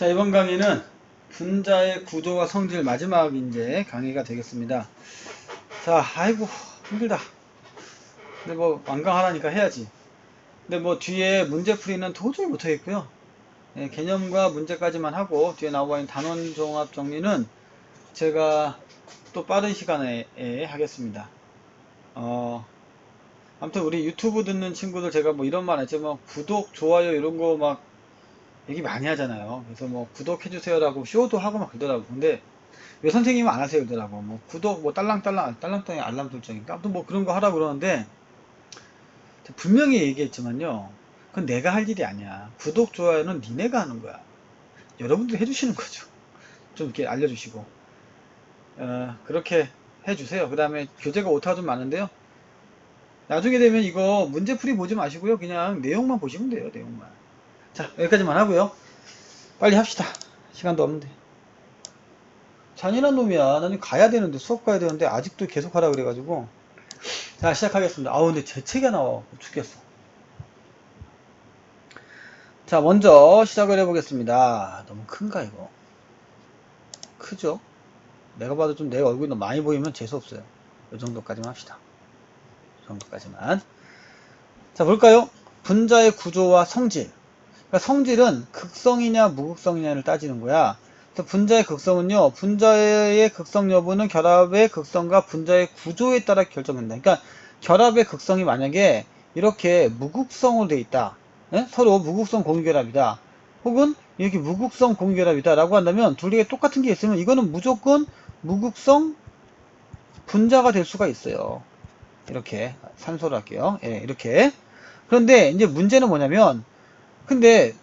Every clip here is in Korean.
자, 이번 강의는 분자의 구조와 성질 마지막 이제 강의가 되겠습니다. 자, 아이고, 힘들다. 근데 뭐, 완강하라니까 해야지. 근데 뭐, 뒤에 문제풀이는 도저히 못하겠고요. 예, 개념과 문제까지만 하고, 뒤에 나와 있는 단원 종합 정리는 제가 또 빠른 시간에 예, 하겠습니다. 어, 아무튼 우리 유튜브 듣는 친구들 제가 뭐 이런 말 했지만, 구독, 좋아요 이런 거 막 얘기 많이 하잖아요. 그래서 뭐 구독해주세요라고 쇼도 하고 막 그러더라고. 근데 왜 선생님은 안 하세요? 그러더라고. 뭐 구독, 뭐 딸랑딸랑, 딸랑딸랑 알람 설정인가? 아무튼 뭐 그런 거 하라 그러는데 분명히 얘기했지만요. 그건 내가 할 일이 아니야. 구독, 좋아요는 니네가 하는 거야. 여러분들이 해주시는 거죠. 좀 이렇게 알려주시고. 어, 그렇게 해주세요. 그 다음에 교재가 오타가 좀 많은데요. 나중에 되면 이거 문제풀이 보지 마시고요. 그냥 내용만 보시면 돼요. 내용만. 자, 여기까지만 하고요. 빨리 합시다. 시간도 없는데. 잔인한 놈이야. 나는 가야 되는데, 수업 가야 되는데, 아직도 계속 하라 그래가지고. 자, 시작하겠습니다. 아우, 근데 재채기가 나와. 죽겠어. 자, 먼저 시작을 해보겠습니다. 너무 큰가, 이거? 크죠? 내가 봐도 좀 내 얼굴이 너무 많이 보이면 재수없어요. 이 정도까지만 합시다. 이 정도까지만. 자, 볼까요? 분자의 구조와 성질. 그러니까 성질은 극성이냐 무극성이냐를 따지는 거야. 그래서 분자의 극성은요, 분자의 극성 여부는 결합의 극성과 분자의 구조에 따라 결정된다. 그러니까 결합의 극성이 만약에 이렇게 무극성으로 돼 있다. 예? 서로 무극성 공유결합이다. 혹은 이렇게 무극성 공유결합이다. 라고 한다면 둘 중에 똑같은 게 있으면 이거는 무조건 무극성 분자가 될 수가 있어요. 이렇게 산소로 할게요. 예, 이렇게. 그런데 이제 문제는 뭐냐면 근데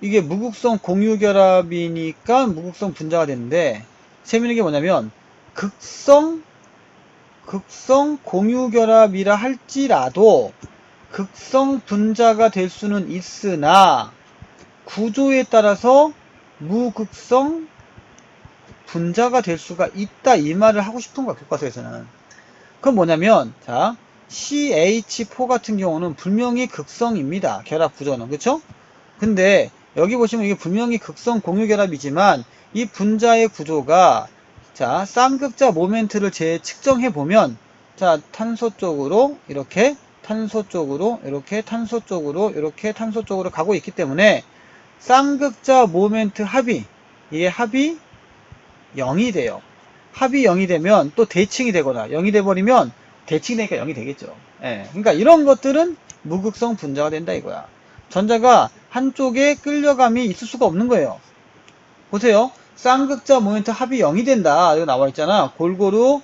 이게 무극성 공유결합이니까 무극성 분자가 되는데 재밌는 게 뭐냐면 극성 극성 공유결합이라 할지라도 극성 분자가 될 수는 있으나 구조에 따라서 무극성 분자가 될 수가 있다 이 말을 하고 싶은 거야 교과서에서는. 그건 뭐냐면 자 CH4 같은 경우는 분명히 극성입니다. 결합 구조는. 그쵸? 근데 여기 보시면 이게 분명히 극성 공유 결합이지만 이 분자의 구조가 자 쌍극자 모멘트를 재 측정해 보면 자 탄소 쪽으로 이렇게 탄소 쪽으로 이렇게 탄소 쪽으로 이렇게 탄소 쪽으로 가고 있기 때문에 쌍극자 모멘트 합이 이게 합이 0이 돼요. 합이 0이 되면 또 대칭이 되거나 0이 돼 버리면 대칭이 되니까 0이 되겠죠. 예, 그러니까 이런 것들은 무극성 분자가 된다 이거야. 전자가 한쪽에 끌려감이 있을 수가 없는 거예요. 보세요. 쌍극자 모멘트 합이 0이 된다. 이거 나와 있잖아. 골고루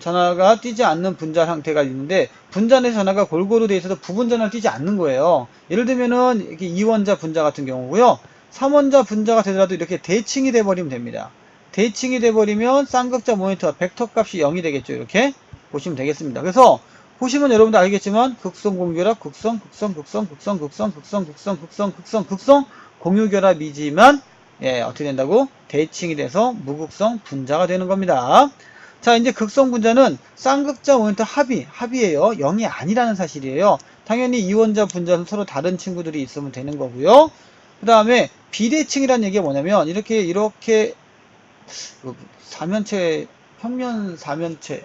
전하가 뛰지 않는 분자 상태가 있는데 분자 내 전하가 골고루 돼 있어서 부분전하를 뛰지 않는 거예요. 예를 들면은 이렇게 2원자 분자 같은 경우고요. 3원자 분자가 되더라도 이렇게 대칭이 돼 버리면 됩니다. 대칭이 돼 버리면 쌍극자 모멘트와 벡터 값이 0이 되겠죠. 이렇게 보시면 되겠습니다. 그래서 보시면 여러분들 알겠지만 극성 공유결합, 극성, 극성, 극성, 극성, 극성, 극성, 극성, 극성, 극성, 극성 공유결합이지만 예, 어떻게 된다고? 대칭이 돼서 무극성 분자가 되는 겁니다. 자, 이제 극성 분자는 쌍극자 모멘트 합이, 합이에요. 0이 아니라는 사실이에요. 당연히 이원자 분자는 서로 다른 친구들이 있으면 되는 거고요. 그 다음에 비대칭이라는 얘기가 뭐냐면 이렇게 이렇게 사면체 평면 사면체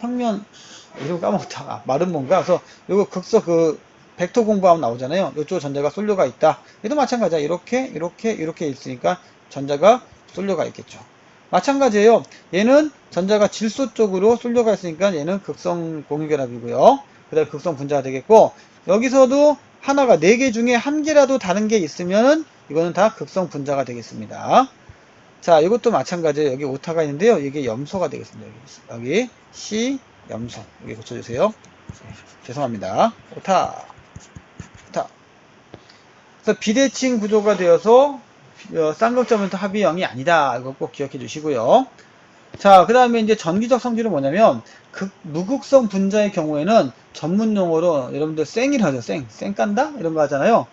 평면 이름 까먹었다. 아, 말은 뭔가? 그래서 요거 극서 그 벡터 공부하면 나오잖아요. 이쪽 전자가 쏠려가 있다. 얘도 마찬가지야. 이렇게 이렇게 이렇게 있으니까 전자가 쏠려가 있겠죠. 마찬가지예요. 얘는 전자가 질소 쪽으로 쏠려가 있으니까 얘는 극성 공유결합이고요. 그 다음에 극성 분자가 되겠고 여기서도 하나가 네 개 중에 한 개라도 다른 게 있으면 이거는 다 극성 분자가 되겠습니다 자, 이것도 마찬가지예요. 여기 오타가 있는데요. 이게 염소가 되겠습니다. 여기, 여기 C 염소. 여기 고쳐주세요. 죄송합니다. 오타. 오타. 그래서 비대칭 구조가 되어서 어, 쌍극점부터 합이 0이 아니다. 이거 꼭 기억해 주시고요. 자, 그 다음에 이제 전기적 성질은 뭐냐면, 극, 무극성 분자의 경우에는 전문 용어로 여러분들 쌩이라고 하죠. 쌩. 쌩 깐다? 이런 거 하잖아요.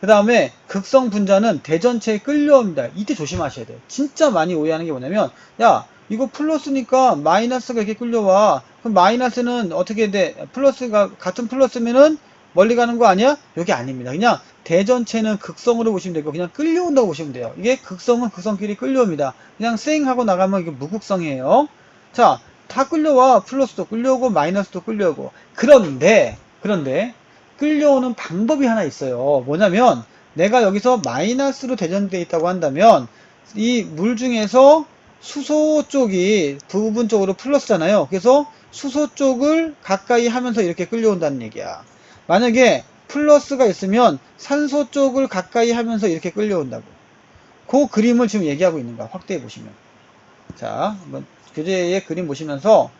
그 다음에 극성 분자는 대전체에 끌려옵니다. 이때 조심하셔야 돼요. 진짜 많이 오해하는 게 뭐냐면 야 이거 플러스니까 마이너스가 이렇게 끌려와. 그럼 마이너스는 어떻게 돼? 플러스가 같은 플러스면은 멀리 가는 거 아니야? 여기 아닙니다. 그냥 대전체는 극성으로 보시면 되고 그냥 끌려온다고 보시면 돼요. 이게 극성은 극성끼리 끌려옵니다. 그냥 쌩 하고 나가면 이게 무극성이에요. 자, 다 끌려와. 플러스도 끌려오고 마이너스도 끌려오고. 그런데 그런데 끌려오는 방법이 하나 있어요. 뭐냐면 내가 여기서 마이너스로 대전되어 있다고 한다면 이 물 중에서 수소 쪽이 부분적으로 플러스잖아요. 그래서 수소 쪽을 가까이 하면서 이렇게 끌려온다는 얘기야. 만약에 플러스가 있으면 산소 쪽을 가까이 하면서 이렇게 끌려온다고. 그 그림을 지금 얘기하고 있는 거야. 확대해 보시면. 자, 한번 교재의 그림 보시면서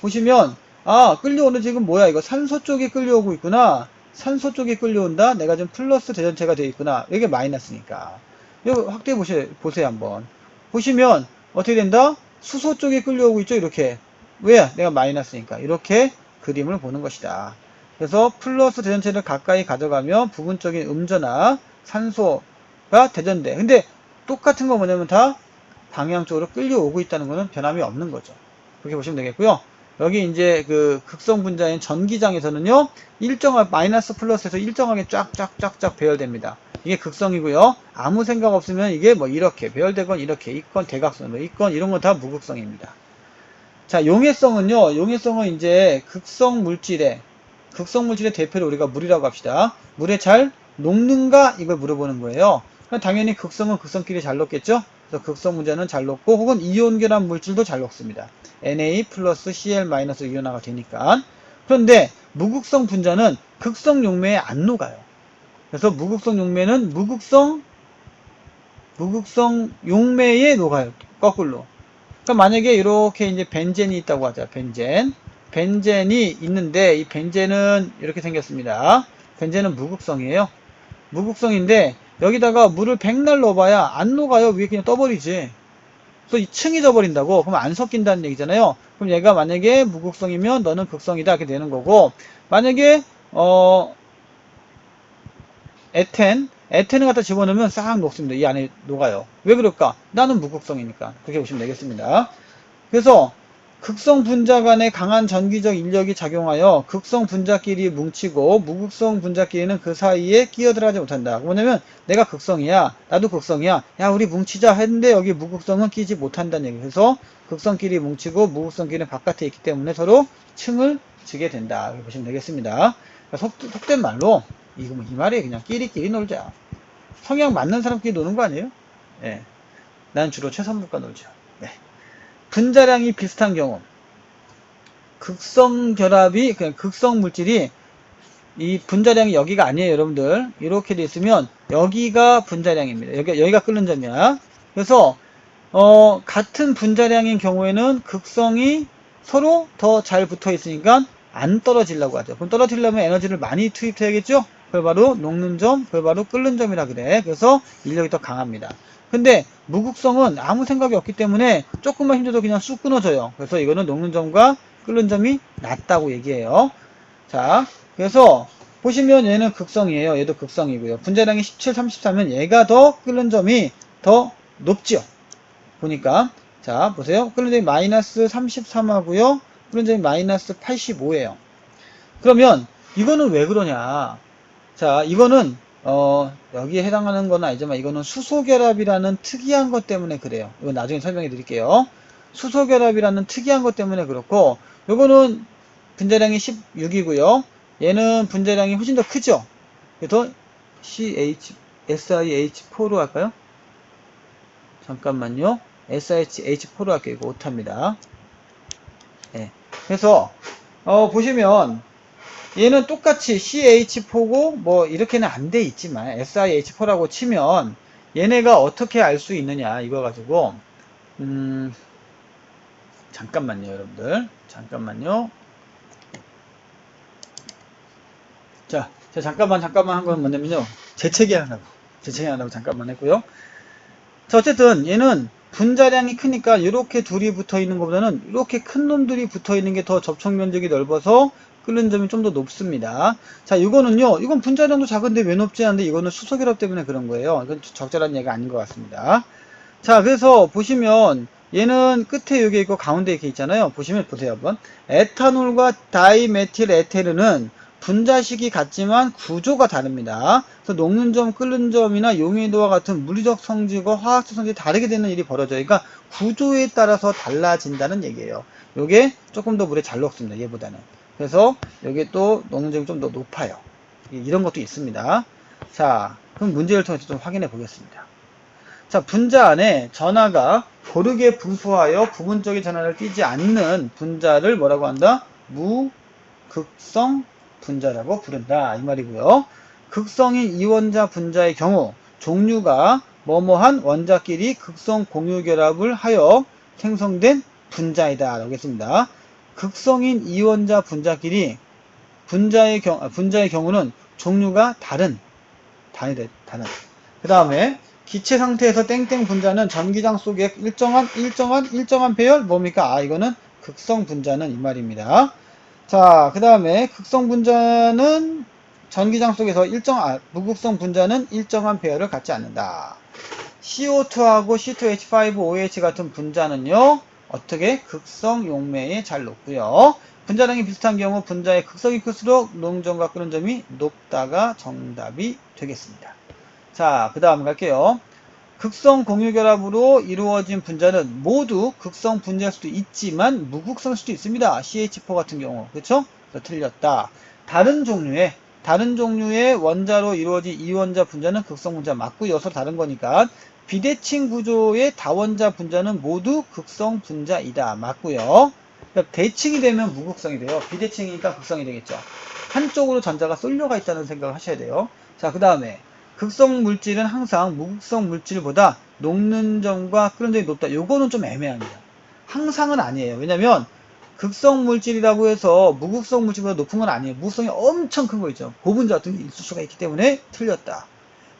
보시면 아, 끌려오는 지금 뭐야? 이거 산소 쪽이 끌려오고 있구나. 산소 쪽이 끌려온다. 내가 지금 플러스 대전체가 되어 있구나. 이게 마이너스니까. 이거 확대해 보세요. 보세요, 한번. 보시면 어떻게 된다? 수소 쪽이 끌려오고 있죠, 이렇게. 왜? 내가 마이너스니까. 이렇게 그림을 보는 것이다. 그래서 플러스 대전체를 가까이 가져가면 부분적인 음전화 산소가 대전돼. 근데 똑같은 거 뭐냐면 다 방향 쪽으로 끌려오고 있다는 거는 변함이 없는 거죠. 그렇게 보시면 되겠고요. 여기 이제 그 극성 분자인 전기장에서는요, 일정한 마이너스 플러스에서 일정하게 쫙쫙쫙쫙 배열됩니다. 이게 극성이고요. 아무 생각 없으면 이게 뭐 이렇게 배열되건 이렇게 있건 대각선 뭐 있건 이런 건 다 무극성입니다. 자, 용해성은요. 용해성은 이제 극성 물질의 극성 물질의 대표를 우리가 물이라고 합시다. 물에 잘 녹는가 이걸 물어보는 거예요. 당연히 극성은 극성끼리 잘 녹겠죠. 그래서 극성 분자는 잘 녹고 혹은 이온 결합 물질도 잘 녹습니다. Na 플러스 Cl 마이너스 이온화가 되니까. 그런데 무극성 분자는 극성 용매에 안 녹아요. 그래서 무극성 용매는 무극성 무극성 용매에 녹아요. 거꾸로. 그러니까 만약에 이렇게 이제 벤젠이 있다고 하자. 벤젠. 벤젠이 있는데 이 벤젠은 이렇게 생겼습니다. 벤젠은 무극성이에요. 무극성인데 여기다가 물을 백날 넣어봐야 안 녹아요. 위에 그냥 떠버리지. 이 층이 져버린다고 그럼 안 섞인다는 얘기잖아요. 그럼 얘가 만약에 무극성이면 너는 극성이다 이렇게 되는 거고 만약에 어 에텐 에텐을 갖다 집어넣으면 싹 녹습니다. 이 안에 녹아요. 왜 그럴까? 나는 무극성이니까 그렇게 보시면 되겠습니다. 그래서 극성 분자 간의 강한 전기적 인력이 작용하여 극성 분자끼리 뭉치고 무극성 분자끼리는 그 사이에 끼어들어가지 못한다. 뭐냐면 내가 극성이야. 나도 극성이야. 야 우리 뭉치자 했는데 여기 무극성은 끼지 못한다는 얘기. 그래서 극성끼리 뭉치고 무극성끼리는 바깥에 있기 때문에 서로 층을 지게 된다. 이렇게 보시면 되겠습니다. 그러니까 속, 속된 말로 이거 뭐 이 말이 그냥 끼리끼리 놀자. 성향 맞는 사람끼리 노는 거 아니에요? 예. 난 주로 최선물과 놀죠. 네. 분자량이 비슷한 경우. 극성 결합이 그냥 극성 물질이 이 분자량이 여기가 아니에요 여러분들. 이렇게 돼 있으면 여기가 분자량입니다. 여기, 여기가 끓는 점이야. 그래서 어, 같은 분자량인 경우에는 극성이 서로 더 잘 붙어 있으니까 안 떨어지려고 하죠. 그럼 떨어지려면 에너지를 많이 투입해야겠죠 그걸 바로 녹는 점 그걸 바로 끓는 점이라 그래 그래서 인력이 더 강합니다 근데 무극성은 아무 생각이 없기 때문에 조금만 힘줘도 그냥 쑥 끊어져요. 그래서 이거는 녹는 점과 끓는 점이 낮다고 얘기해요. 자, 그래서 보시면 얘는 극성이에요. 얘도 극성이고요. 분자량이 17, 34면 얘가 더 끓는 점이 더 높죠. 보니까 자 보세요. 끓는 점이 마이너스 33하고요. 끓는 점이 마이너스 85예요. 그러면 이거는 왜 그러냐? 자, 이거는 어, 여기에 해당하는 건 아니지만 이거는 수소결합이라는 특이한 것 때문에 그래요. 이거 나중에 설명해 드릴게요. 수소결합이라는 특이한 것 때문에 그렇고 요거는 분자량이 16이고요. 얘는 분자량이 훨씬 더 크죠. 그래서 CH, SiH4로 할까요? 잠깐만요. SiH4로 할게요. 이거 오타입니다. 네. 그래서 어, 보시면 얘는 똑같이 CH4고 뭐 이렇게는 안 돼 있지만 SiH4라고 치면 얘네가 어떻게 알 수 있느냐 이거 가지고 음 잠깐만요 여러분들. 잠깐만요. 자, 자 잠깐만 잠깐만 한 건 뭐냐면요. 재채기 하라고. 재채기 하라고 잠깐만 했고요. 자 어쨌든 얘는 분자량이 크니까 이렇게 둘이 붙어 있는 것보다는 이렇게 큰 놈들이 붙어 있는 게 더 접촉 면적이 넓어서 끓는 점이 좀 더 높습니다. 자, 이거는요, 이건 분자량도 작은데 왜 높지 않은데 이거는 수소 결합 때문에 그런 거예요. 이건 적절한 얘기가 아닌 것 같습니다. 자, 그래서 보시면 얘는 끝에 여기 있고 가운데 이렇게 있잖아요. 보시면 보세요 한번. 에탄올과 다이메틸 에테르는 분자식이 같지만 구조가 다릅니다. 그래서 녹는 점, 끓는 점이나 용해도와 같은 물리적 성질과 화학적 성질이 다르게 되는 일이 벌어져요. 그러니까 구조에 따라서 달라진다는 얘기예요. 요게 조금 더 물에 잘 녹습니다. 얘보다는. 그래서 여기 또 점이 좀 더 높아요. 이런 것도 있습니다. 자, 그럼 문제를 통해서 좀 확인해 보겠습니다. 자, 분자 안에 전하가 고르게 분포하여 부분적인 전하를 띠지 않는 분자를 뭐라고 한다? 무극성 분자라고 부른다. 이 말이고요. 극성인 이원자 분자의 경우 종류가 뭐뭐한 원자끼리 극성 공유 결합을 하여 생성된 분자이다. 라고 했습니다. 극성인 이원자 분자끼리 분자의, 경, 아, 분자의 경우는 종류가 다른 단위 다른 그 다음에 기체 상태에서 땡땡 분자는 전기장 속에 일정한 일정한 일정한 배열 뭡니까? 아 이거는 극성 분자는 이 말입니다. 자, 그 다음에 극성 분자는 전기장 속에서 일정 아, 무극성 분자는 일정한 배열을 갖지 않는다. CO2하고 C2H5OH 같은 분자는요. 어떻게 극성 용매에 잘 녹고요. 분자량이 비슷한 경우 분자의 극성이 클수록 농점과 끄는 점이 높다가 정답이 되겠습니다. 자, 그 다음 갈게요. 극성 공유 결합으로 이루어진 분자는 모두 극성 분자일 수도 있지만 무극성일 수도 있습니다. CH4 같은 경우. 그렇죠? 틀렸다. 다른 종류의 다른 종류의 원자로 이루어진 이원자 분자는 극성 분자 맞고요. 서로 다른 거니까 비대칭 구조의 다원자 분자는 모두 극성 분자이다. 맞고요. 그러니까 대칭이 되면 무극성이 돼요. 비대칭이니까 극성이 되겠죠. 한쪽으로 전자가 쏠려가 있다는 생각을 하셔야 돼요. 자, 그 다음에 극성 물질은 항상 무극성 물질보다 녹는 점과 끓는 점이 높다. 요거는 좀 애매합니다. 항상은 아니에요. 왜냐면 극성 물질이라고 해서 무극성 물질보다 높은 건 아니에요. 무극성이 엄청 큰 거 있죠. 고분자 같은 게 있을 수가 있기 때문에 틀렸다.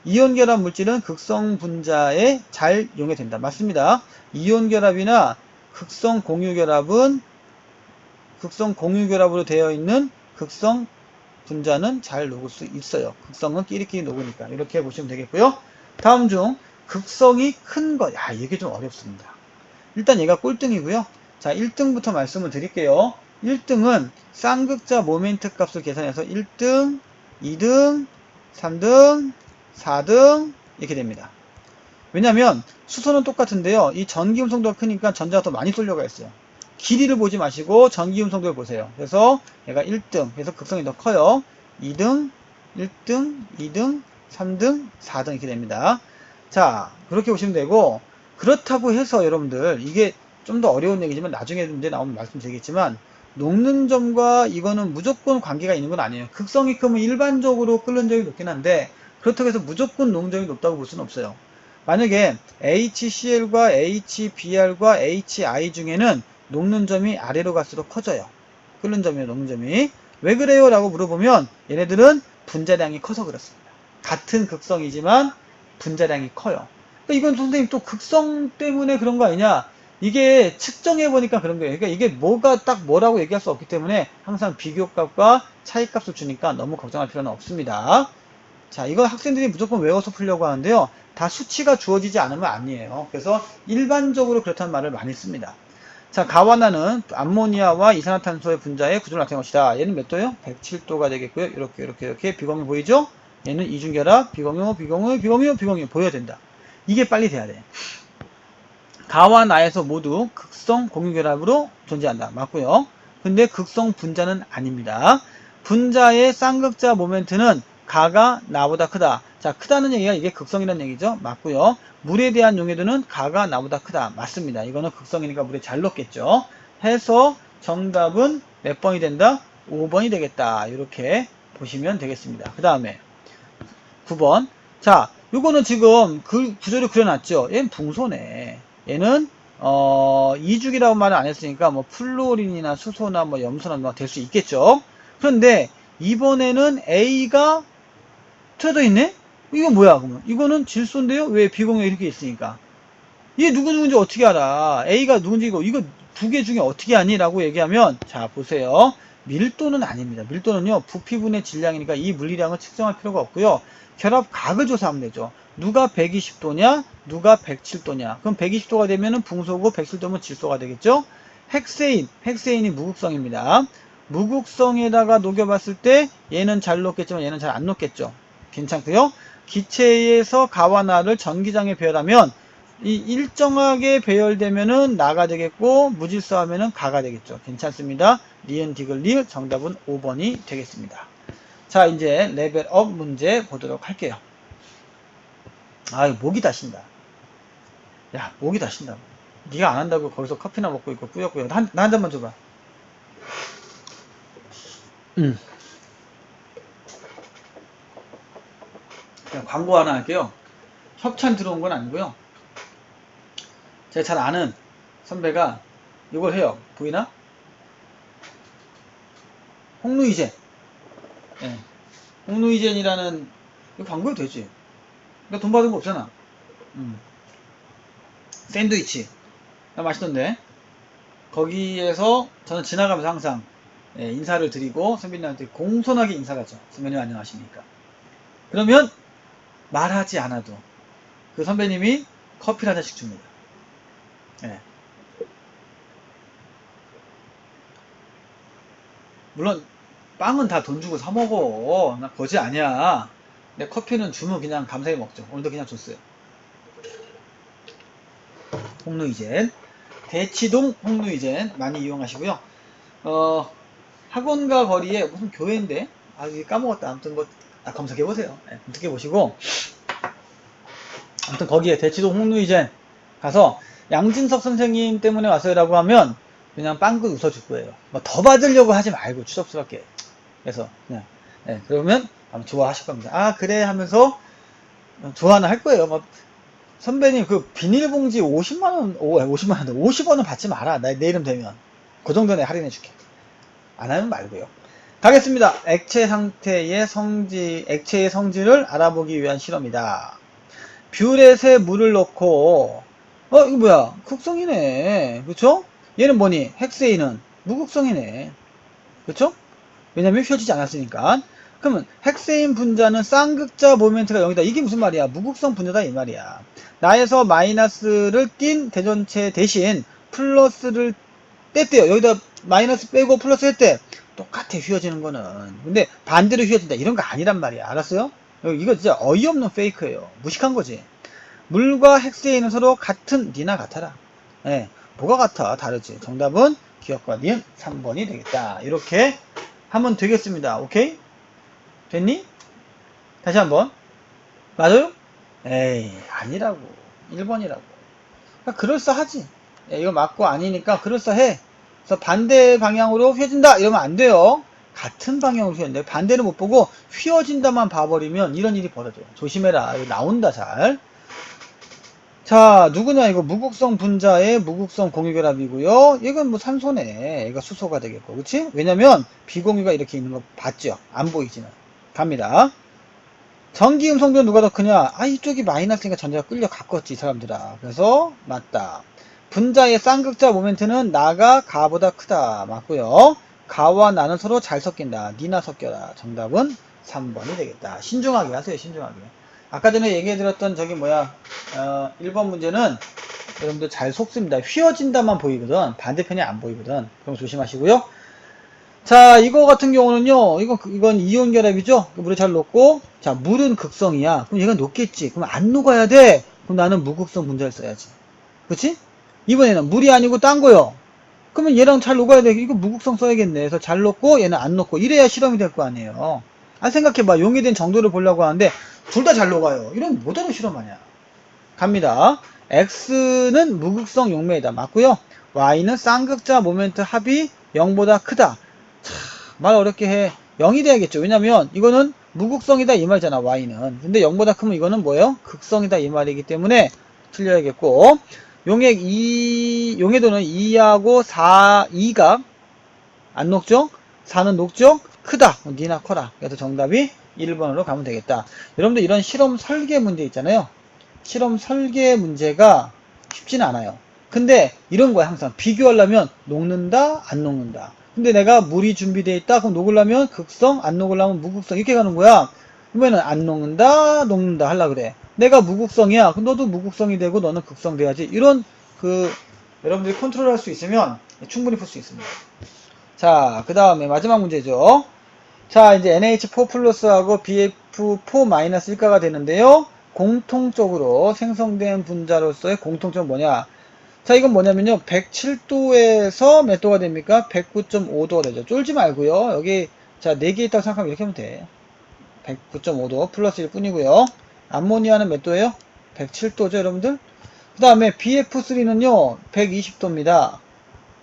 이온 결합 물질은 극성 분자에 잘 용해된다. 맞습니다. 이온 결합이나 극성 공유 결합은 극성 공유 결합으로 되어 있는 극성 분자는 잘 녹을 수 있어요. 극성은 끼리끼리 녹으니까 이렇게 보시면 되겠고요. 다음 중 극성이 큰 것. 야 이게 좀 어렵습니다. 일단 얘가 꼴등이고요. 자 1등부터 말씀을 드릴게요. 1등은 쌍극자 모멘트 값을 계산해서 1등, 2등, 3등, 4등 이렇게 됩니다. 왜냐하면 수소는 똑같은데요. 이 전기 음성도가 크니까 전자가 더 많이 쏠려가 있어요. 길이를 보지 마시고 전기 음성도를 보세요. 그래서 얘가 1등, 그래서 극성이 더 커요. 2등, 1등, 2등, 3등, 4등 이렇게 됩니다. 자, 그렇게 보시면 되고 그렇다고 해서 여러분들 이게 좀 더 어려운 얘기지만 나중에 문제 나오면 말씀드리겠지만 녹는 점과 이거는 무조건 관계가 있는 건 아니에요. 극성이 크면 일반적으로 끓는 점이 높긴 한데 그렇다고 해서 무조건 점이 높다고 볼 수는 없어요. 만약에 HCl과 HBr과 HI 중에는 녹는 점이 아래로 갈수록 커져요. 끓는 점이요, 녹는 점이. 왜 그래요? 라고 물어보면 얘네들은 분자량이 커서 그렇습니다. 같은 극성이지만 분자량이 커요. 그러니까 이건 선생님 또 극성 때문에 그런 거 아니냐? 이게 측정해 보니까 그런 거예요. 그러니까 이게 뭐가 딱 뭐라고 얘기할 수 없기 때문에 항상 비교값과 차이값을 주니까 너무 걱정할 필요는 없습니다. 자, 이건 학생들이 무조건 외워서 풀려고 하는데요. 다 수치가 주어지지 않으면 아니에요. 그래서 일반적으로 그렇다는 말을 많이 씁니다. 자, 가와나는 암모니아와 이산화탄소의 분자의 구조를 나타낸 것이다. 얘는 몇 도요? 107도가 되겠고요. 이렇게 이렇게 이렇게 비공유 보이죠? 얘는 이중결합, 비공유, 비공유, 비공유, 비공유 보여야 된다. 이게 빨리 돼야 돼. 가와 나에서 모두 극성 공유결합으로 존재한다. 맞고요. 근데 극성 분자는 아닙니다. 분자의 쌍극자 모멘트는 가가 나보다 크다. 자, 크다는 얘기가 이게 극성이라는 얘기죠. 맞고요. 물에 대한 용해도는 가가 나보다 크다. 맞습니다. 이거는 극성이니까 물에 잘 녹겠죠. 해서 정답은 몇 번이 된다? 5번이 되겠다. 이렇게 보시면 되겠습니다. 그 다음에 9번. 자, 요거는 지금 그 구조를 그려놨죠. 얘는 붕소네. 얘는 어, 이죽이라고 말을 안 했으니까 뭐 플로린이나 수소나 뭐 염소나 뭐 될 수 있겠죠. 그런데 이번에는 A가 틀어져 있네? 이거 뭐야 그러면? 이거는 질소인데요? 왜 비공유 이렇게 있으니까? 얘 누구 누군지 어떻게 알아? A가 누군지 이거 이거 두 개 중에 어떻게 아니? 라고 얘기하면 자 보세요. 밀도는 아닙니다. 밀도는요 부피분의 질량이니까 이 물리량을 측정할 필요가 없고요. 결합각을 조사하면 되죠. 누가 120도냐? 누가 107도냐? 그럼 120도가 되면은 붕소고 107도면 질소가 되겠죠? 헥세인, 헥세인이 무극성입니다. 무극성에다가 녹여봤을 때 얘는 잘 녹겠지만 얘는 잘 안 녹겠죠. 괜찮고요. 기체에서 가와 나를 전기장에 배열하면 이 일정하게 배열되면은 나가 되겠고 무질서하면은 가가 되겠죠. 괜찮습니다. 리은 디글 리을 정답은 5번이 되겠습니다. 자 이제 레벨업 문제 보도록 할게요. 아 목이 다신다. 야 목이 다신다. 네가 안 한다고 거기서 커피나 먹고 있고 꾸역꾸역 나한 잔만 줘봐. 음. 그냥 광고 하나 할게요. 협찬 들어온 건 아니고요. 제가 잘 아는 선배가 이걸 해요. 보이나? 홍루이젠. 예. 홍루이젠이라는 광고도 되지. 그러니까 돈 받은 거 없잖아. 음. 샌드위치. 아, 맛있던데. 거기에서 저는 지나가면서 항상 예, 인사를 드리고 선배님한테 공손하게 인사가죠. 선배님 안녕하십니까. 그러면 말하지 않아도 그 선배님이 커피를 한 잔씩 줍니다. 예. 물론 빵은 다 돈 주고 사 먹어. 나 거지 아니야. 근데 커피는 주면 그냥 감사히 먹죠. 오늘도 그냥 줬어요. 홍루이젠 대치동 홍루이젠 많이 이용하시고요. 어, 학원과 거리에 무슨 교회인데 아 이게 까먹었다. 아무튼 뭐 아, 검색해 보세요. 네, 검색해 보시고 아무튼 거기에 대치동 홍루이젠 가서 양진석 선생님 때문에 왔어요라고 하면 그냥 빵긋 웃어줄 거예요. 뭐 더 받으려고 하지 말고 추접스럽게. 그래서 그냥 네, 그러면 아마 좋아하실 겁니다. 아 그래 하면서 좋아는 할 거예요. 뭐 선배님 그 비닐봉지 50만 원, 50만 원, 50원은 받지 마라. 나, 내 이름 되면 그 정도 내 할인해 줄게. 안 하면 말고요. 가겠습니다. 액체 상태의 성질, 액체의 성질을 알아보기 위한 실험이다. 뷰렛에 물을 넣고, 어, 이거 뭐야? 극성이네. 그쵸? 얘는 뭐니? 헥세인은 무극성이네. 그쵸? 왜냐면 휘어지지 않았으니까. 그러면 헥세인 분자는 쌍극자 모멘트가 0이다. 이게 무슨 말이야? 무극성 분자다 이 말이야. 나에서 마이너스를 띈 대전체 대신 플러스를 뗐대요. 여기다 마이너스 빼고 플러스 했대. 똑같아 휘어지는 거는. 근데 반대로 휘어진다. 이런 거 아니란 말이야. 알았어요? 이거 진짜 어이없는 페이크예요. 무식한 거지. 물과 헥세인은 서로 같은 니나 같아라. 예. 뭐가 같아? 다르지. 정답은 기억과 니은 3번이 되겠다. 이렇게 하면 되겠습니다. 오케이? 됐니? 다시 한번. 맞아요? 에이, 아니라고. 1번이라고. 그러니까 그럴싸하지. 예, 이거 맞고 아니니까 그럴싸해. 그래서 반대 방향으로 휘어진다 이러면 안 돼요. 같은 방향으로 휘어진다. 반대를 못 보고 휘어진다만 봐버리면 이런 일이 벌어져요. 조심해라. 나온다 잘. 자, 누구냐 이거 무극성 분자의 무극성 공유결합이고요. 이건 뭐 산소네. 얘가 수소가 되겠고, 그렇지? 왜냐면 비공유가 이렇게 있는 거 봤죠? 안 보이지는. 갑니다. 전기 음성비는 누가 더 크냐? 아 이쪽이 마이너스니까 전자가 끌려 갔겠지 사람들아. 그래서 맞다. 분자의 쌍극자 모멘트는 나가 가보다 크다. 맞고요. 가와 나는 서로 잘 섞인다. 니나 섞여라. 정답은 3번이 되겠다. 신중하게 하세요. 신중하게. 아까 전에 얘기해드렸던 저기 뭐야 어, 1번 문제는 여러분들 잘 속습니다. 휘어진다만 보이거든. 반대편이 안 보이거든. 그럼 조심하시고요. 자, 이거 같은 경우는요, 이건, 이건 이온 결합이죠? 물에 잘 녹고, 자, 물은 극성이야. 그럼 얘가 녹겠지. 그럼 안 녹아야 돼. 그럼 나는 무극성 분자를 써야지. 그치? 이번에는 물이 아니고 딴 거요. 그러면 얘랑 잘 녹아야 돼. 이거 무극성 써야겠네. 그래서 잘 녹고, 얘는 안 녹고. 이래야 실험이 될 거 아니에요. 아, 생각해봐. 용이 된 정도를 보려고 하는데, 둘 다 잘 녹아요. 이러면 뭐대로 실험하냐. 갑니다. X는 무극성 용매이다. 맞고요 Y는 쌍극자 모멘트 합이 0보다 크다. 차, 말 어렵게 해. 0이 돼야겠죠. 왜냐면 이거는 무극성이다 이 말이잖아. Y는. 근데 0보다 크면 이거는 뭐예요? 극성이다 이 말이기 때문에 틀려야겠고 용액 2, 용해도는 2하고 4, 2가 안 녹죠? 4는 녹죠? 크다. 니나 커라. 그래서 정답이 1번으로 가면 되겠다. 여러분들 이런 실험 설계 문제 있잖아요. 실험 설계 문제가 쉽지는 않아요. 근데 이런 거야 항상 비교하려면 녹는다 안 녹는다. 근데 내가 물이 준비되어 있다 그럼 녹으려면 극성 안 녹으려면 무극성 이렇게 가는 거야. 그러면은 안 녹는다 녹는다 하려 그래. 내가 무극성이야. 그럼 너도 무극성이 되고 너는 극성 돼야지. 이런 그 여러분들이 컨트롤할 수 있으면 충분히 풀 수 있습니다. 자, 그 다음에 마지막 문제죠. 자, 이제 NH4 플러스하고 BF4 마이너스 1가가 되는데요. 공통적으로 생성된 분자로서의 공통점은 뭐냐? 자, 이건 뭐냐면요. 107도에서 몇 도가 됩니까? 109.5도가 되죠. 쫄지 말고요. 여기, 자, 4개 있다고 생각하면 이렇게 하면 돼. 109.5도 플러스 1 뿐이고요. 암모니아는 몇 도예요? 107도죠, 여러분들? 그 다음에 BF3는요, 120도입니다.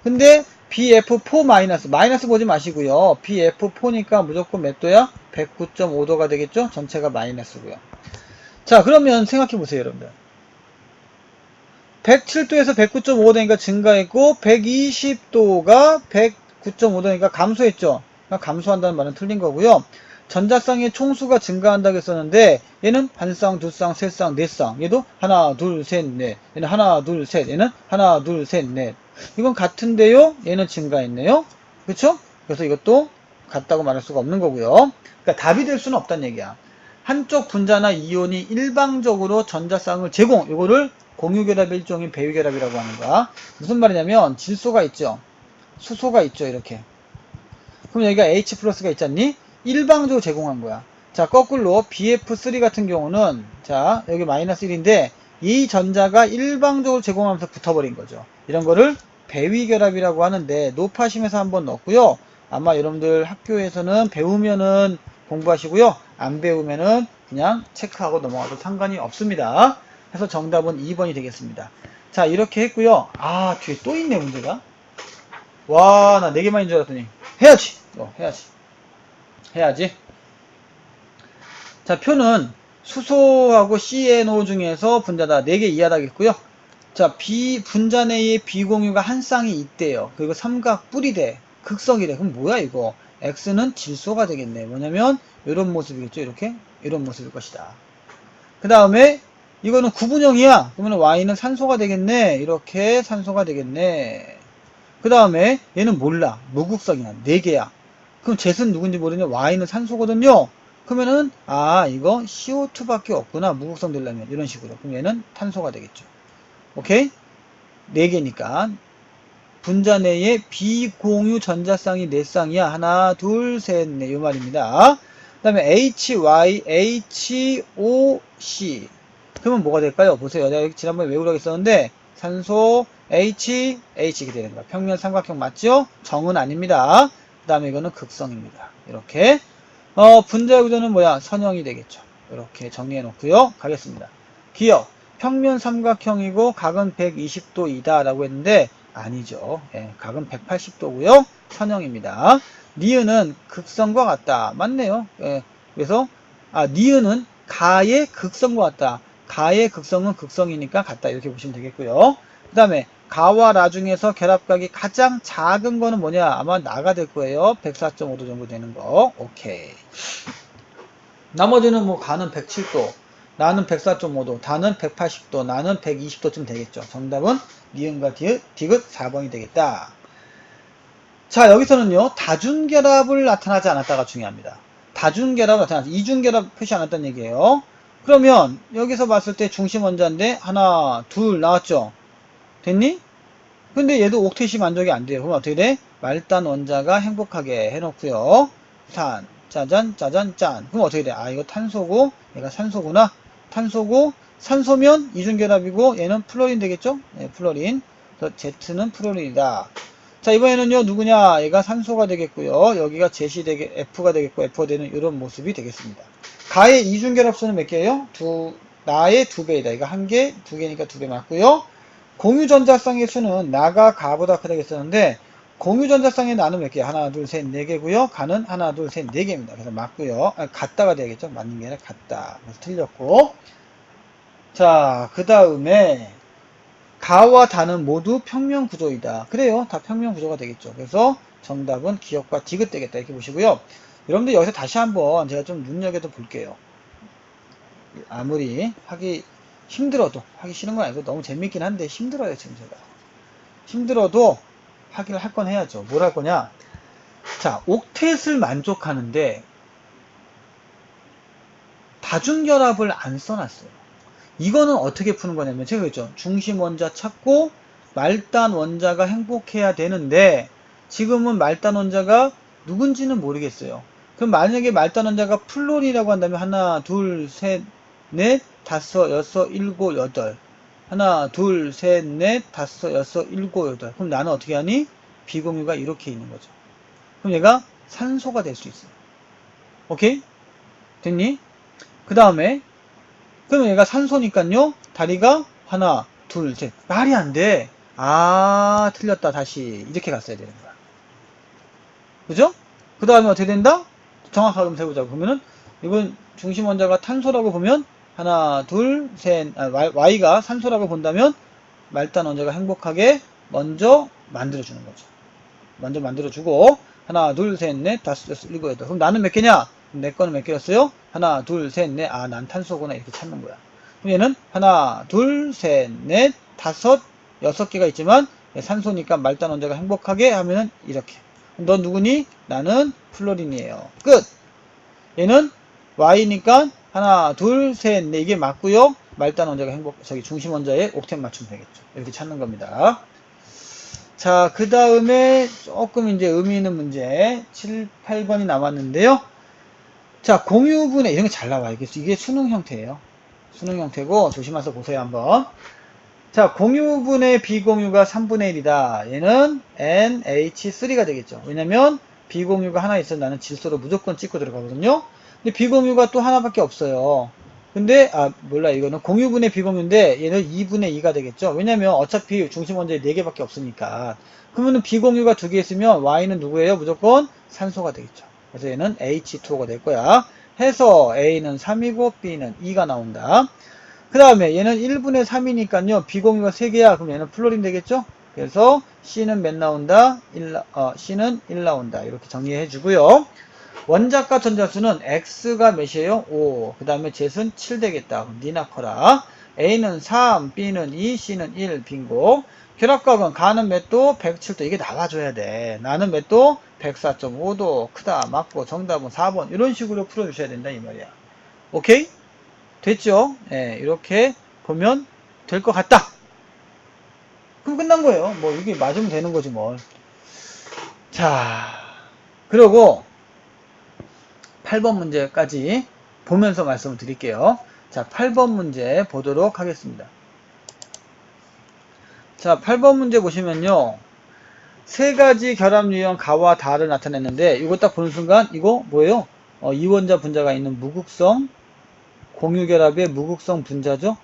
근데 BF4 마이너스, 마이너스 보지 마시고요. BF4니까 무조건 몇 도야? 109.5도가 되겠죠? 전체가 마이너스고요. 자, 그러면 생각해 보세요, 여러분들. 107도에서 109.5 되니까 증가했고 120도가 109.5 되니까 감소했죠. 그러니까 감소한다는 말은 틀린 거고요. 전자쌍의 총수가 증가한다고 했었는데 얘는 한 쌍, 두 쌍, 세 쌍, 네 쌍. 얘도 하나, 둘, 셋, 넷. 얘는 하나, 둘, 셋. 얘는 하나, 둘, 셋, 넷. 이건 같은데요. 얘는 증가했네요. 그렇죠? 그래서 이것도 같다고 말할 수가 없는 거고요. 그러니까 답이 될 수는 없다는 얘기야. 한쪽 분자나 이온이 일방적으로 전자쌍을 제공, 이거를 공유결합의 일종인 배유결합이라고 하는 거야. 무슨 말이냐면 질소가 있죠. 수소가 있죠. 이렇게. 그럼 여기가 H 플러스가 있잖니? 일방적으로 제공한 거야. 자, 거꾸로 BF3 같은 경우는 자, 여기 마이너스 1인데 이 전자가 일방적으로 제공하면서 붙어버린 거죠. 이런 거를 배위결합이라고 하는데 노파심에서 한번 넣었고요. 아마 여러분들 학교에서는 배우면은 공부하시고요. 안 배우면은 그냥 체크하고 넘어가도 상관이 없습니다. 그래서 정답은 2번이 되겠습니다. 자, 이렇게 했고요. 아, 뒤에 또 있네, 문제가. 와, 나 4개만인 줄 알았더니. 해야지! 어, 해야지. 해야지. 자, 표는 수소하고 CNO 중에서 분자다 4개 이하다겠고요. 자, B, 분자 내에 비공유가 한 쌍이 있대요. 그리고 삼각 뿌리대, 극성이래. 그럼 뭐야, 이거? X는 질소가 되겠네. 뭐냐면, 이런 모습이겠죠, 이렇게? 이런 모습일 것이다. 그 다음에, 이거는 구분형이야. 그러면 Y는 산소가 되겠네. 이렇게 산소가 되겠네. 그 다음에, 얘는 몰라. 무극성이야. 4개야. 그럼 Z는 누군지 모르냐? Y는 산소거든요. 그러면은, 아, 이거 CO2밖에 없구나. 무극성 되려면. 이런 식으로. 그럼 얘는 탄소가 되겠죠. 오케이? 4개니까. 분자 내에 비공유 전자쌍이 4쌍이야. 하나, 둘, 셋, 넷. 요 말입니다. 그 다음에 HY, HOC. 그러면 뭐가 될까요? 보세요. 내가 지난번에 외우라고 했었는데, 산소, H, H 이렇게 되는 거야. 평면 삼각형 맞죠? 정은 아닙니다. 그 다음에 이거는 극성입니다. 이렇게. 어, 분자 구조는 뭐야? 선형이 되겠죠. 이렇게 정리해 놓고요. 가겠습니다. 기억. 평면 삼각형이고 각은 120도이다 라고 했는데 아니죠. 예, 각은 180도고요. 선형입니다. 니은은 극성과 같다. 맞네요. 예, 그래서 아 니은은 가의 극성과 같다. 가의 극성은 극성이니까 같다. 이렇게 보시면 되겠고요. 그 다음에 가와 라 중에서 결합각이 가장 작은 거는 뭐냐? 아마 나가 될 거예요. 104.5도 정도 되는 거. 오케이. 나머지는 뭐 가는 107도, 나는 104.5도, 다는 180도, 나는 120도쯤 되겠죠. 정답은 니은과 디귿, 디귿 4번이 되겠다. 자, 여기서는요, 다중결합을 나타나지 않았다가 중요합니다. 다중결합 나타나지, 이중결합 표시 안 했다는 얘기예요. 그러면, 여기서 봤을 때 중심 원자인데, 하나, 둘 나왔죠? 됐니? 근데 얘도 옥텟이 만족이 안 돼요. 그럼 어떻게 돼? 말단 원자가 행복하게 해놓고요. 탄, 짜잔, 짜잔, 짠. 그럼 어떻게 돼? 아, 이거 탄소고, 얘가 산소구나. 탄소고, 산소면 이중결합이고, 얘는 플로린 되겠죠? 네, 플로린. 그래서 Z는 플로린이다. 자, 이번에는요, 누구냐? 얘가 산소가 되겠고요. 여기가 Z이 되게, F가 되겠고, F가 되는 이런 모습이 되겠습니다. 가의 이중결합수는 몇 개예요? 두, 나의 두 배이다. 이거 한 개, 두 개니까 두 배 맞고요. 공유전자쌍의 수는 나가 가보다 크다고 했었는데 공유전자쌍의 나는 몇 개? 하나, 둘, 셋, 네 개고요. 가는 하나, 둘, 셋, 네 개입니다. 그래서 맞고요. 아, 같다가 되겠죠. 맞는 게 아니라 같다. 그래서 틀렸고. 자, 그 다음에 가와 다는 모두 평면 구조이다. 그래요. 다 평면 구조가 되겠죠. 그래서 정답은 기억과 디귿 되겠다. 이렇게 보시고요. 여러분들 여기서 다시 한번 제가 좀 눈여겨도 볼게요. 아무리 하기 힘들어도 하기 싫은 건 아니고 너무 재밌긴 한데 힘들어요 지금 제가. 힘들어도 하기를 할 건 해야죠. 뭘 할 거냐? 자 옥텟을 만족하는데 다중결합을 안 써놨어요. 이거는 어떻게 푸는 거냐면 제가 그랬죠. 중심 원자 찾고 말단 원자가 행복해야 되는데 지금은 말단 원자가 누군지는 모르겠어요. 그럼 만약에 말단 원자가 플론이라고 한다면 하나, 둘, 셋, 넷, 다섯, 여섯, 일곱, 여덟. 하나, 둘, 셋, 넷, 다섯, 여섯, 일곱, 여덟. 그럼 나는 어떻게 하니? 비공유가 이렇게 있는 거죠. 그럼 얘가 산소가 될 수 있어요. 오케이? 됐니? 그 다음에 그럼 얘가 산소니까요. 다리가 하나, 둘, 셋. 말이 안 돼. 아, 틀렸다. 다시 이렇게 갔어야 되는 거야. 그죠? 그 다음에 어떻게 된다? 정확하게 한번 해보자. 그러면은 이건 중심 원자가 탄소라고 보면 하나, 둘, 셋, 아, Y가 산소라고 본다면 말단 원자가 행복하게 먼저 만들어주는 거죠. 먼저 만들어주고 하나, 둘, 셋, 넷, 다섯, 여섯, 일곱, 여덟. 그럼 나는 몇 개냐? 내 거는 몇 개였어요? 하나, 둘, 셋, 넷. 아, 난 탄소구나. 이렇게 찾는 거야. 그럼 얘는 하나, 둘, 셋, 넷, 다섯, 여섯 개가 있지만 산소니까 말단 원자가 행복하게 하면은 이렇게. 넌 누구니? 나는 플로린이에요. 끝. 얘는 Y니까 하나, 둘, 셋, 넷 이게 맞고요. 말단 원자가 행복, 저기 중심 원자에 옥텐 맞추면 되겠죠. 이렇게 찾는 겁니다. 자, 그 다음에 조금 이제 의미 있는 문제 7, 8번이 남았는데요. 자, 공유분의 이런 게 잘 나와요. 이게, 이게 수능 형태예요. 수능 형태고 조심해서 보세요 한번. 자, 공유분의 비공유가 3분의 1이다. 얘는 NH3가 되겠죠. 왜냐면 비공유가 하나 있어 나는 질소로 무조건 찍고 들어가거든요. 근데 비공유가 또 하나밖에 없어요. 근데 아 몰라 이거는 공유분의 비공유인데 얘는 2분의 2가 되겠죠. 왜냐면 어차피 중심 원자에 4개밖에 없으니까. 그러면 비공유가 두 개 있으면 Y는 누구예요? 무조건 산소가 되겠죠. 그래서 얘는 H2O가 될 거야. 해서 A는 3이고 B는 2가 나온다. 그 다음에 얘는 1분의 3이니까요. 비공유가 3개야. 그럼 얘는 플로린 되겠죠? 그래서 C는 몇 나온다? 1, 어, C는 1 나온다. 이렇게 정리해 주고요. 원자과 전자수는 X가 몇이에요? 5. 그 다음에 Z는 7 되겠다. 니나 커라. A는 3, B는 2, C는 1. 빙고. 결합각은 가는 몇 도? 107도. 이게 나와줘야 돼. 나는 몇 도? 104.5도. 크다. 맞고. 정답은 4번. 이런 식으로 풀어주셔야 된다. 이 말이야. 오케이? 됐죠? 예, 이렇게 보면 될 것 같다. 그럼 끝난 거예요. 뭐 이게 맞으면 되는 거지 뭘. 자, 그리고 8번 문제까지 보면서 말씀을 드릴게요. 자, 8번 문제 보도록 하겠습니다. 자, 8번 문제 보시면요. 세 가지 결합 유형 가와 다를 나타냈는데 이거 딱 보는 순간 이거 뭐예요? 어, 이원자 분자가 있는 무극성 공유결합의 무극성 분자죠.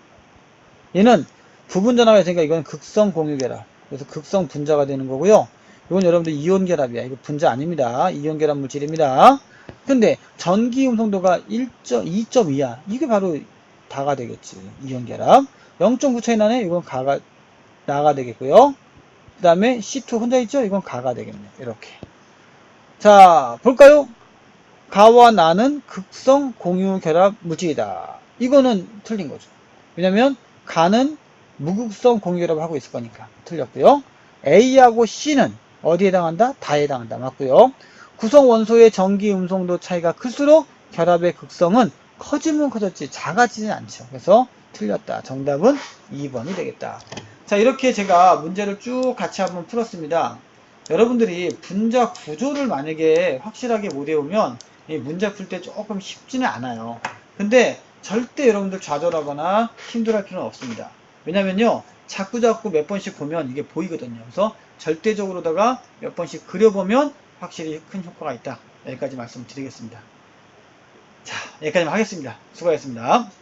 얘는 부분전화가 있으니까 이건 극성 공유결합. 그래서 극성 분자가 되는 거고요. 이건 여러분들 이온결합이야. 이거 분자 아닙니다. 이온결합 물질입니다. 근데 전기 음성도가 2.2야. 이게 바로 다가 되겠지. 이온결합. 0.9 차 이 나네. 이건 가가 나가 되겠고요. 그 다음에 C2 혼자 있죠? 이건 가가 되겠네요. 이렇게. 자, 볼까요? 가와 나는 극성 공유 결합 물질이다. 이거는 틀린 거죠. 왜냐면 가는 무극성 공유 결합을 하고 있을 거니까 틀렸고요. A하고 C는 어디에 해당한다? 다에 해당한다. 맞고요. 구성 원소의 전기 음성도 차이가 클수록 결합의 극성은 커지면 커졌지 작아지진 않죠. 그래서 틀렸다. 정답은 2번이 되겠다. 자 이렇게 제가 문제를 쭉 같이 한번 풀었습니다. 여러분들이 분자 구조를 만약에 확실하게 못 외우면 이 문제 풀 때 조금 쉽지는 않아요. 근데 절대 여러분들 좌절하거나 힘들어할 필요는 없습니다. 왜냐면요, 자꾸 자꾸 몇 번씩 보면 이게 보이거든요. 그래서 절대적으로다가 몇 번씩 그려보면 확실히 큰 효과가 있다. 여기까지 말씀드리겠습니다. 자, 여기까지만 하겠습니다. 수고하셨습니다.